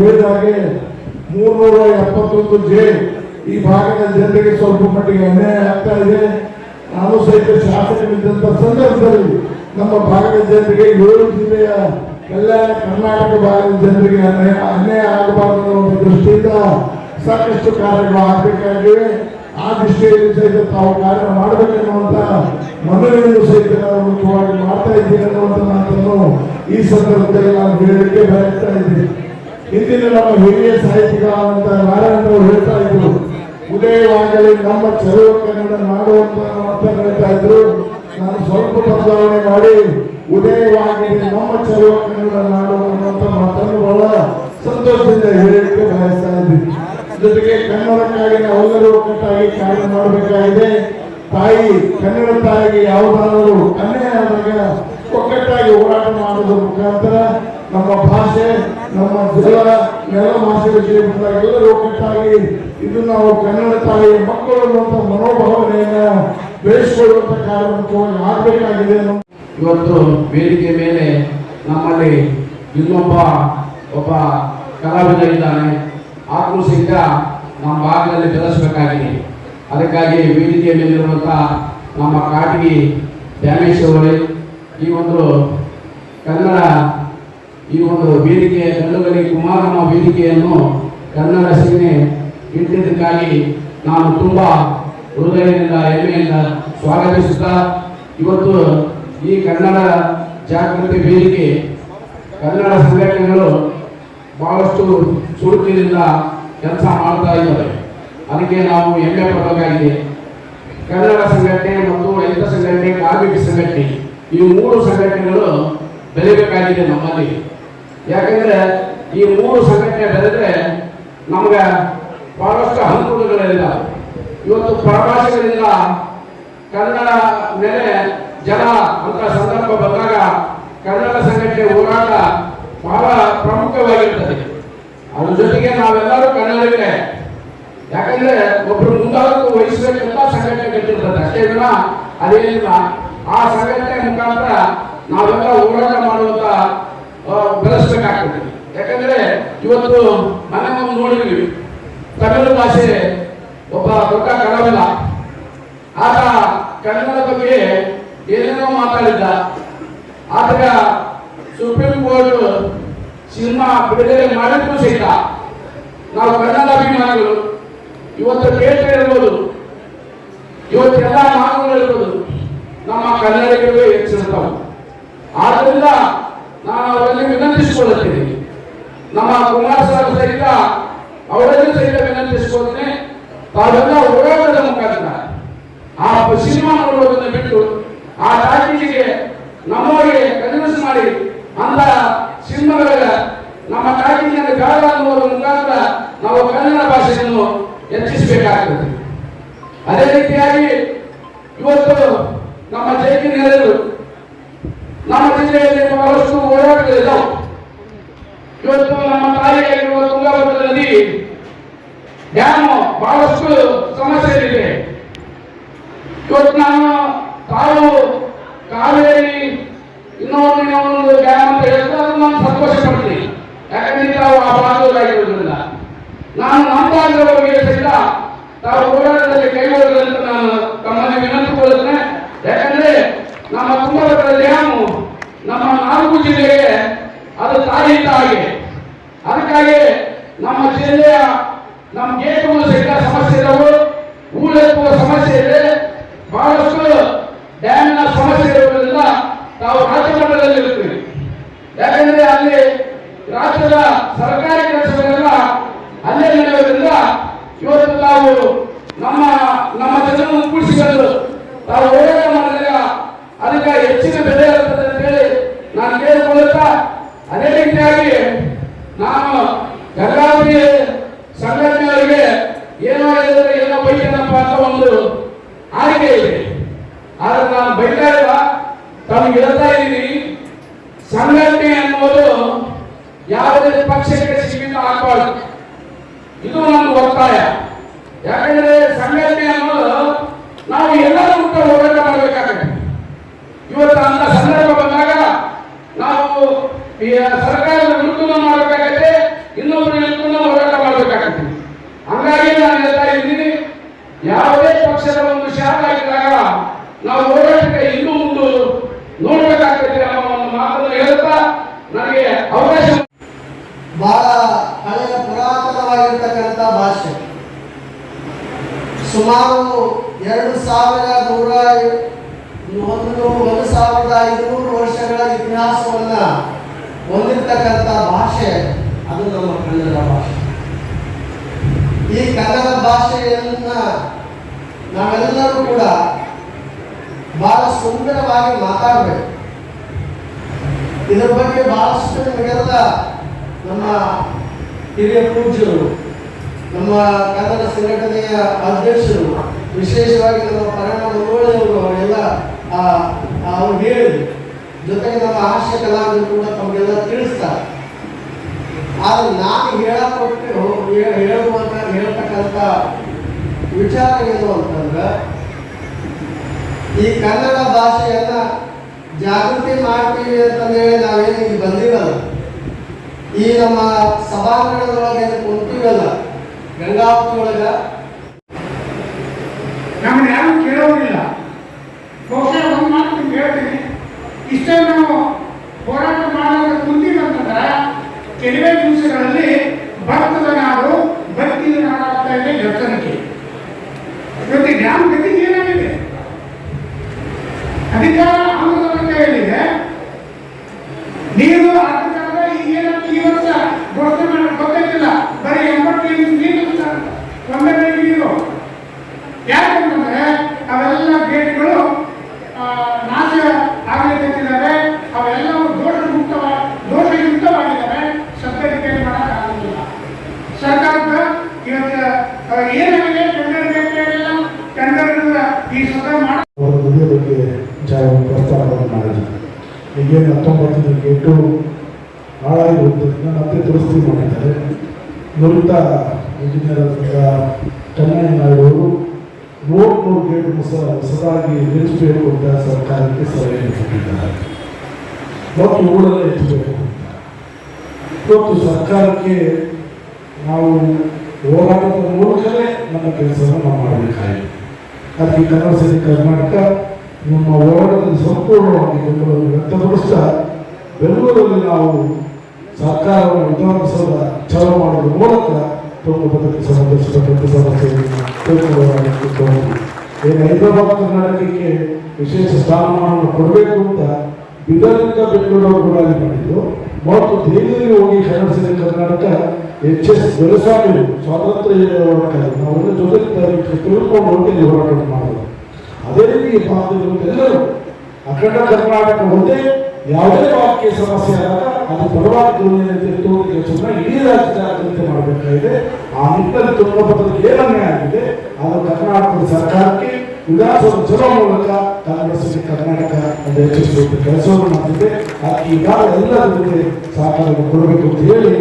ಹೇಳಿದಾಗೆ ಮೂರ್ನೂರ ಎಪ್ಪತ್ತೊಂದು ಜೆ ಈ ಭಾಗದ ಜನರಿಗೆ ಸ್ವಲ್ಪ ಮಟ್ಟಿಗೆ ಅನ್ಯಾಯ ಆಗ್ತಾ ಇದೆ. ನಾನು ಸಹಿತ ಶಾಸಕರಿದ್ದಂತ ಸಂದರ್ಭದಲ್ಲಿ ನಮ್ಮ ಭಾಗದ ಜನರಿಗೆ ಏಳು ಜಿಲ್ಲೆಯ ಎಲ್ಲ ಕರ್ನಾಟಕ ಭಾಗದ ಜನರಿಗೆ ಅನ್ಯಾಯ ಅನ್ಯಾಯ ಆಗಬಾರದು ಅನ್ನೋ ದೃಷ್ಟಿಯಿಂದ ಸಾಕಷ್ಟು ಕಾರ್ಯಗಳು ಆಗಬೇಕಾಗಿವೆ. ಆ ದೃಷ್ಟಿಯಲ್ಲಿ ಸಹಿತ ತಾವು ಕಾರ್ಯ ಮಾಡಬೇಕೆನ್ನುವಂತ ಮನವಿಯನ್ನು ಸಹಿತ ನಾವು ಮುಖ್ಯವಾಗಿ ಮಾಡ್ತಾ ಇದ್ದೀನಿ ಅನ್ನುವಂತ ಮಾತನ್ನು ಈ ಸಂದರ್ಭದಲ್ಲಿ ನಾನು ಹೇಳಲಿಕ್ಕೆ ಬಯಸ್ತಾ ಇದ್ದೀನಿ ಇಂದಿನ ನಮ್ಮ ಹಿರಿಯ ಸಾಹಿತ್ಯಗಳಾದಂತ ನಾರಾಯಣರು ಹೇಳ್ತಾ ಇದ್ರು ಉದಯವಾಗಲಿ ನಮ್ಮ ಚಲುವ ಕನ್ನಡ ಮಾಡುವಂತ ಅಂತ ಅಂತ ಹೇಳ್ತಾ ಇದ್ರು. ನಾನು ಸ್ವಲ್ಪ ಬದಲಾವಣೆ ಮಾಡಿ ಉದಯವಾಗಲಿ ನಮ್ಮ ಚಲುವ ಕನ್ನಡ ನಾಡು ಮಾತನ್ನು ಬಹಳ ಸಂತೋಷದಿಂದ ಹೇಳಲಿಕ್ಕೆ ಬಯಸ್ತಾ ಇದ್ದೀನಿ ಜೊತೆಗೆ ಕನ್ನಡಕ್ಕಾಗಿ ನಾವೆಲ್ಲರೂ ಒಟ್ಟಾಗಿ ಕಾರ್ಯ ಮಾಡಬೇಕಾಗಿದೆ. ತಾಯಿ, ಕನ್ನಡ ತಾಯಿಗೆ ಯಾವುದಾದರೂ ಅನ್ಯಾಯ ಆದಾಗ ಒಗ್ಗಟ್ಟಾಗಿ ಹೋರಾಟ ಮಾಡೋದ್ರ ಮುಖಾಂತರ ನಮ್ಮ ಭಾಷೆ, ನಮ್ಮ ಜಲ ನೆಲ ಭಾಷೆ ವಿಷಯ ಎಲ್ಲರೂ ಒಗ್ಗಟ್ಟಾಗಿ ಇದು ನಾವು ಕನ್ನಡ ತಾಯಿಯ ಮಕ್ಕಳು ಅನ್ನುವಂಥ ಮನೋಭಾವನೆಯನ್ನ ಬೆಳೆಸಿಕೊಳ್ಳುವಂಥ ಕಾರ್ಯ ಮುಖ್ಯವಾಗಿ ಆಗಬೇಕಾಗಿದೆ ಇವತ್ತು ವೇದಿಕೆ ಮೇಲೆ ನಮ್ಮಲ್ಲಿ ಇನ್ನೊಬ್ಬ, ಒಬ್ಬ ಕಲಾವಿದ ಇದ್ದಾನೆ. ಆದರೂ ಸಹಿತ ನಮ್ಮ ಭಾಗದಲ್ಲಿ ಬೆಳೆಸಬೇಕಾಗಿದೆ. ಅದಕ್ಕಾಗಿ ವೇದಿಕೆ ಮೇಲಿರುವಂಥ ನಮ್ಮ ಕಾಟಿಗೆ ಡ್ಯಾಮೇಜ್ ಅವರೇ ಈ ಒಂದು ಕನ್ನಡ, ಈ ಒಂದು ವೇದಿಕೆ ಕಲ್ಲುಗಲಿ ಕುಮಾರಮ್ಮ ವೇದಿಕೆಯನ್ನು ಕನ್ನಡ ಸೇನೆ ಇಟ್ಟಿದ್ದಕ್ಕಾಗಿ ನಾನು ತುಂಬ ಹೃದಯದಿಂದ, ಹೆಮ್ಮೆಯಿಂದ ಸ್ವಾಗತಿಸುತ್ತಾ, ಇವತ್ತು ಈ ಕನ್ನಡ ಜಾಗೃತಿ ವೇದಿಕೆ, ಕನ್ನಡ ಸಂಘಟನೆಗಳು ಬಹಳಷ್ಟು ಚುರುಕಿನಿಂದ ಕೆಲಸ ಮಾಡ್ತಾ ಇದ್ದಾರೆ. ಅದಕ್ಕೆ ನಾವು ಹೆಮ್ಮೆ ಪಡಬೇಕಾಗಿದೆ. ಕನ್ನಡ ಸಂಘಟನೆ ಮತ್ತು ರೈತ ಸಂಘಟನೆ ಕಾರ್ಮಿಕ ಸಂಘಟನೆ ಈ ಮೂರು ಸಂಘಟನೆಗಳು ಬೆಳಿಬೇಕಾಗಿದೆ ನಮ್ಮಲ್ಲಿ. ಯಾಕಂದ್ರೆ ಈ ಮೂರು ಸಂಘಟನೆ ಬೆಳೆದ್ರೆ ನಮ್ಗೆ ಬಹಳಷ್ಟು ಅನುಕೂಲಗಳಿಲ್ಲ. ಇವತ್ತು ಪ್ರವಾಸಿಗಳಿಂದ ಕನ್ನಡ ಮೇಲೆ ಜನ ಅಂತ ಸಂದರ್ಭ ಬಂದಾಗ ಕನ್ನಡ ಸಂಘಟನೆ ಹೋರಾಟ ಬಹಳ ಪ್ರಮುಖವಾಗಿರ್ತದೆ. ಅದ್ರ ಜೊತೆಗೆ ನಾವೆಲ್ಲರೂ ಕನ್ನಡವೇ ಯಾಕಂದ್ರೆ ಒಬ್ರು ಮುಂದಾಳತ್ವ ವಹಿಸಬೇಕಂತ ಸಂಘಟನೆ ಕಟ್ಟಿರ್ತದೆ. ಅಷ್ಟೇ ಅದೇ ಅದೇನಿಲ್ಲ. ಆ ಸಂಘಟನೆ ಮುಖಾಂತರ ನಾವೆಲ್ಲ ಹೋರಾಟ ಮಾಡುವಂತ ಬೆಳೆಸಬೇಕಾಗ್ತದೆ. ಯಾಕಂದ್ರೆ ಇವತ್ತು ಮನೆ ನಾವು ನೋಡಿದ್ವಿ ತಮಿಳು ಭಾಷೆ ಒಬ್ಬ ದೊಡ್ಡ ಕಲಾವಿದ ಆತ ಕನ್ನಡ ಬಗ್ಗೆ ಏನೇನೋ ಮಾತಾಡಿದ್ದ. ಆತಗ ಸುಪ್ರೀಂ ಕೋರ್ಟ್ ಸಿನಿಮಾ ಬಿಡುಗಡೆ ಮಾಡಿದ್ರು ಸಹಿತ. ನಾವು ಕನ್ನಡ ಅಭಿಮಾನಿಗಳು. ಇವತ್ತು ಕೇಳ್ತಾ ಇರ್ಬೋದು. ಇವತ್ತೆಲ್ಲ ಮಾತುಗಳು ಇರ್ಬೋದು. ನಮ್ಮ ಕನ್ನಡಿಗರು ಹೆಚ್ಚಿರ್ತಾವೆ ಆದ್ರಿಂದ ನಾನು ಅವರಲ್ಲಿ ವಿನಂತಿಸಿಕೊಳ್ಳುತ್ತೇನೆ. ನಮ್ಮ ಕುಮಾರಸ್ವಾಮಿ ಸಹಿತ ಅವರಲ್ಲಿ ಸಹಿತ ವಿನಂತಿಸಿಕೊಳ್ತೇನೆ. ತಾವೆಲ್ಲ ಹೋರಾಟದ ಮುಖಾಂತರ ಆ ಸಿನಿಮಾ ನೋಡುವುದನ್ನು ಬಿಟ್ಟು ಆ ಟಾಕೀಜಿಗೆ ನಮ್ಮವರಿಗೆ ಕನ್ವಿನ್ಸ್ ಮಾಡಿ ಅಂತ ಸಿನಿಮಾಗಳ ನಮ್ಮ ಟಾಕೀಜಿನಲ್ಲಿ ಬೇಡ ಅನ್ನುವುದರ ಮುಖಾಂತರ ನಾವು ಕನ್ನಡ ಭಾಷೆಯನ್ನು ಹೆಚ್ಚಿಸಬೇಕಾಗ್ತದೆ ಅದೇ ರೀತಿಯಾಗಿ ಇವತ್ತು ನಮ್ಮ ನೆರೆದು ನಮ್ಮ ಜಿಲ್ಲೆಯಲ್ಲಿ ಬಹಳಷ್ಟು ಹೋರಾಟಗಳಿಲ್ಲ. ಇವತ್ತು ನಮ್ಮ ತಾಯಿಯಾಗಿರುವ ತುಂಗಭದ್ರಾ ನದಿ ಡ್ಯಾಮ್ ಬಹಳಷ್ಟು ಸಮಸ್ಯೆ ಇದೆ ಇವತ್ತು ನಾನು ತಾವು ಕಾವೇರಿ ಇನ್ನೊಂದು ಇನ್ನೊಂದು ಡ್ಯಾಮ್ ಅಂತ ಹೇಳಿದ್ರೆ ಅದು ನಾನು ಸಂತೋಷ ಪಡ್ತೀನಿ. ಯಾಕಂದ್ರೆ ತಾವು ಆ ಭಾಗದವರಾಗಿರೋದ್ರಿಂದ ನಾನು ಬಗ್ಗೆ ಸಹಿತ ತಾವು ಹೋರಾಟದಲ್ಲಿ ಕೈಗೊಳ್ಳದಂತ ನಾನು ತಮ್ಮಲ್ಲಿ ವಿನಂತಿಕೊಳ್ಳುತ್ತೇನೆ. ಯಾಕಂದ್ರೆ ನಮ್ಮ ತುಂಗಭದ್ರಾ ಡ್ಯಾಮು ನಮ್ಮ ನಾಲ್ಕು ಜಿಲ್ಲೆಗೆ ಅದು ತಾಯಿ ಆಗಿದೆ. ಅದಕ್ಕಾಗಿ ನಮ್ಮ ಜಿಲ್ಲೆಯ ನಮ್ಮ ಗೇಟ್ಗಳು ಸಹಿತ ಸಮಸ್ಯೆ ಇದಾವೆ ಹೂಳೆತ್ತುವ ಸಮಸ್ಯೆ ಇದೆ ಬಹಳಷ್ಟು ಡ್ಯಾಮಿನ ಸಮಸ್ಯೆ ಇರುವುದರಿಂದ ತಾವು ರಾಜ್ಯ ಮಟ್ಟದಲ್ಲಿ ಇರ್ತೀವಿ ಯಾಕಂದ್ರೆ ಅಲ್ಲಿ ರಾಜ್ಯದ ಸರ್ಕಾರಿ ಕೆಲಸಗಳೆಲ್ಲ ಅಲ್ಲೇ ನಡೆಯೋದ್ರಿಂದ ಇವತ್ತು ತಾವು ನಮ್ಮ ನಮ್ಮ ಜನರನ್ನು ಕೂಡಿಸಿಕೊಂಡು ತಾವು ಹೋರಾಟ ಮಾಡಿದಾಗ ಅದಕ್ಕೆ ಹೆಚ್ಚಿನ ಬೆಲೆ ಇರುತ್ತದೆ ಅಂತ ಹೇಳಿ ನಾನು ಕೇಳಿಕೊಳ್ಳುತ್ತಾ ಅದೇ ರೀತಿಯಾಗಿ ನಾನು ಗಂಗಾವತಿ ಸಂಘಟನೆಯವರಿಗೆ ಏನೋ ಹೇಳಿದ್ರೆ ಏನೋ ಬೈತೇನಪ್ಪ ಅಂತ ಒಂದು ಆಯ್ಕೆ ಇದೆ ಆದ್ರೆ ನಾನು ಬೈತಾ ಇಲ್ಲ ತಮಗೆ ಹೇಳ್ತಾ ಇದ್ದೀನಿ ಸಂಘಟನೆ ಅನ್ನೋದು ಯಾವುದೇ ಇರತಕ್ಕಂಥ ಭಾಷೆ. ಸುಮಾರು ಎರಡು ಸಾವಿರ ನೂರ ಒಂದು ಒಂದು ಸಾವಿರದ ಐದುನೂರು ವರ್ಷಗಳ ಇತಿಹಾಸವನ್ನು ಹೊಂದಿರತಕ್ಕಂಥ ಭಾಷೆ, ಅದು ನಮ್ಮ ಕನ್ನಡ ಭಾಷೆ. ಈ ಕನ್ನಡ ಭಾಷೆಯನ್ನ ನಾವೆಲ್ಲರೂ ಕೂಡ ಬಹಳ ಸುಂದರವಾಗಿ ಮಾತಾಡಬೇಕು. ಇದರ ಬಗ್ಗೆ ಬಹಳಷ್ಟು ನಮ್ಮ ಹಿರಿಯ ಪೂಜ್ಯರು ನಮ್ಮ ಕನ್ನಡ ಸಂಘಟನೆಯ ಅಧ್ಯಕ್ಷರು, ವಿಶೇಷವಾಗಿ ನಮ್ಮ ಪರಮ ಮಂಗೋಳಿಯವರು ಅವರೆಲ್ಲ ಅವ್ರು ಹೇಳಿದ್ರು. ಜೊತೆಗೆ ನಮ್ಮ ಹಾಸ್ಯ ಕಲಾವಿದರು ಕೂಡ ತಮಗೆಲ್ಲ ತಿಳಿಸ್ತಾರೆ. ಆದ್ರೆ ನಾನು ಹೇಳಕೊಟ್ಟು ಹೇಳುವಂತ, ಹೇಳ್ತಕ್ಕಂಥ ವಿಚಾರ ಏನು ಅಂತಂದ್ರೆ, ಈ ಕನ್ನಡ ಭಾಷೆಯನ್ನ ಜಾಗೃತಿ ಮಾಡ್ತೀವಿ ಅಂತಂದೇಳಿ ನಾವೇನು ಇಲ್ಲಿ ಬಂದಿರಲ್ಲ. ಈ ನಮ್ಮ ಸಭಾಂಗಣದೊಳಗೆ ಒಳಗ ನಮ್ಮನ್ನ ಯಾರು ಕೇಳೋದಿಲ್ಲ ಬಹುಶಃ ಒಂದು ಮಾತು ಹೇಳ್ತೀನಿ. ಇಷ್ಟೇ ನಾವು ಹೋರಾಟ ಮಾಡೋದು ಕುಂತೀವಂತಂದ್ರೆ ಕೆಲವೇ ದಿವಸಗಳಲ್ಲಿ ಹತ್ತೊಂಬತ್ತನೇ ಗೇಟು ಹಾಳಾಗಿ ಹೋಗ್ತದನ್ನ ಮತ್ತೆ ದುರಸ್ತಿ ಮಾಡಿದ್ದಾರೆ. ನುರಿತ ಇಂಜಿನಿಯರ್ ಆದಂಥ ಅವರು ನೂರು ನೂರು ಗೇಟ್ ಹೊಸ ಹೊಸದಾಗಿ ನಿಲ್ಲಿಸಬೇಕು ಅಂತ ಸರ್ಕಾರಕ್ಕೆ ಸಲಹೆ ಕೊಟ್ಟಿದ್ದಾರೆ. ಮತ್ತು ಊರಲ್ಲೇ ಹೆಚ್ಚಬೇಕು ಅಂತ. ಇವತ್ತು ಸರ್ಕಾರಕ್ಕೆ ನಾವು ಹೋರಾಟದ ಮೂಲಕವೇ ನಮ್ಮ ಕೆಲಸವನ್ನು ನಾವು ಮಾಡಬೇಕಾಗಿದೆ. ಅದಕ್ಕೆ ಕನ್ನಡ ಸೇರಿ ಕರ್ನಾಟಕ ನಮ್ಮ ಹೋರಾಟದಲ್ಲಿ ಸಂಪೂರ್ಣವಾಗಿ ಬೆಂಬಲವನ್ನು ವ್ಯಕ್ತಪಡಿಸ್ತಾ ಬೆಂಗಳೂರಲ್ಲಿ ನಾವು ಸರ್ಕಾರವನ್ನು ವಿಧಾನಸೌಧ ಚಾಲೂ ಮಾಡುವ ಮೂಲಕ ತುಂಗಭದ್ರತೆ ಸಂಬಂಧಿಸಿದ ಸಮಸ್ಯೆಯನ್ನು ತಿಳ್ಕೊಳ್ಳೋದಾಗಿತ್ತು ಏನು ಹೈದರಾಬಾದ್, ಕರ್ನಾಟಕಕ್ಕೆ ವಿಶೇಷ ಸ್ಥಾನಮಾನವನ್ನು ಕೊಡಬೇಕು ಅಂತ ಬಿದರಿಂದ ಬೆಂಗಳೂರು ಕೂಡ ಮಾಡಿದ್ದು, ಮತ್ತು ದೇಹದಲ್ಲಿ ಹೋಗಿ ಕನ್ನಡಿಸಿದ ಕರ್ನಾಟಕ ಎಚ್ ಎಸ್ ದೊರೆಸ್ವಾಮಿ ಸ್ವಾತಂತ್ರ್ಯ ಹೋರಾಟ ನಾವೆಲ್ಲ ಜೊತೆ ತಿಳ್ಕೊಂಡು ಹೋಗಿ ಹೋರಾಟ ಮಾಡೋದು ಅದೇ ರೀತಿ ಎಲ್ಲರೂ ಅಖಂಡ ಕರ್ನಾಟಕ ಒಂದೇ ಯಾವುದೇ ಭಾಗಕ್ಕೆ ಸಮಸ್ಯೆ ಆದಾಗ ಅದು ಬಲವಾದ ಧ್ವನಿಯನ್ನು ಯೋಚನೆ ಇಡೀ ರಾಜ್ಯದ ಮಾಡಬೇಕಾಗಿದೆ. ಆ ನಿಟ್ಟಿನಲ್ಲಿ ತುಂಗಭದ್ರತೆ ಏನನ್ನೇ ಆಗಿದೆ. ಅದು ಕರ್ನಾಟಕದ ಸರ್ಕಾರಕ್ಕೆ ವಿಧಾನಸಭೆ ಮೂಲಕ ಕಾಂಗ್ರೆಸ್ ಕರ್ನಾಟಕ ಅಂತ ಹೆಚ್ಚಿಸುವಂತ ಕೆಲಸವನ್ನು ಮಾಡ್ತಿದೆ ಅದಕ್ಕೆ ಈಗಾಗಲೇ ಎಲ್ಲರ ಜೊತೆ ಸಹಕಾರವನ್ನು ಕೊಡಬೇಕು ಅಂತ ಹೇಳಿ